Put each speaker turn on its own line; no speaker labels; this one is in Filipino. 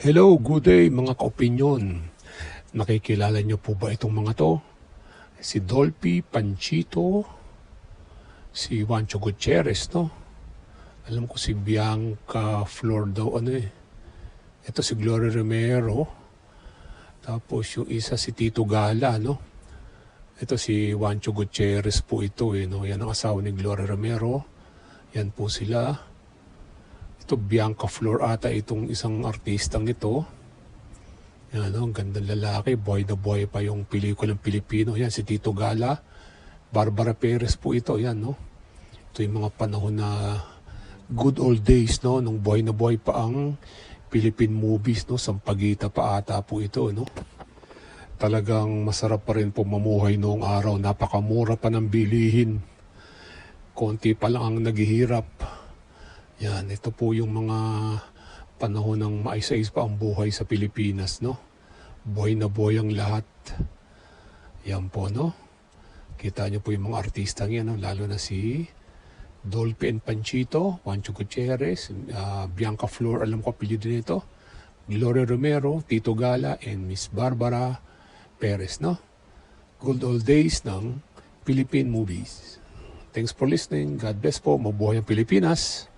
Hello, good day mga kaopinyon. Nakikilala niyo po ba itong mga to? Si Dolphy Panchito, si Juancho Gutierrez, no? Alam ko si Bianca Flor daw, ano eh. Ito si Gloria Romero. Tapos yung isa si Tito Gala, no? Ito si Juancho Gutierrez po ito, eh, no? Yan ang asawa ni Gloria Romero. Yan po sila. Ito, Bianca Flor ata itong isang artistang ito. Yan, no? ang gandang lalaki. Boy na boy pa yung pelikulang Pilipino. Yan, si Tito Gala. Barbara Perez po ito. Yan, no? Ito yung mga panahon na good old days, no? Nung boy na boy pa ang Philippine movies, no? Sampagita pa ata po ito, no? Talagang masarap pa rin po mamuhay noong araw. Napakamura pa ng bilihin. Konti pa lang ang naghihirap. Yan, ito po yung mga panahon ng maisa-is pa ang buhay sa Pilipinas, no? Boy na boy ang lahat. Yan po, no? Kita niyo po yung mga artista yan, no? lalo na si Dolphy and Panchito, Juancho Gutierrez, ah, Bianca Flor, alam ko apelyido nito, Gloria Romero, Tito Gala, and Miss Barbara Perez, no? Good old days ng Philippine movies. Thanks for listening. God bless po. Mabuhay ang Pilipinas.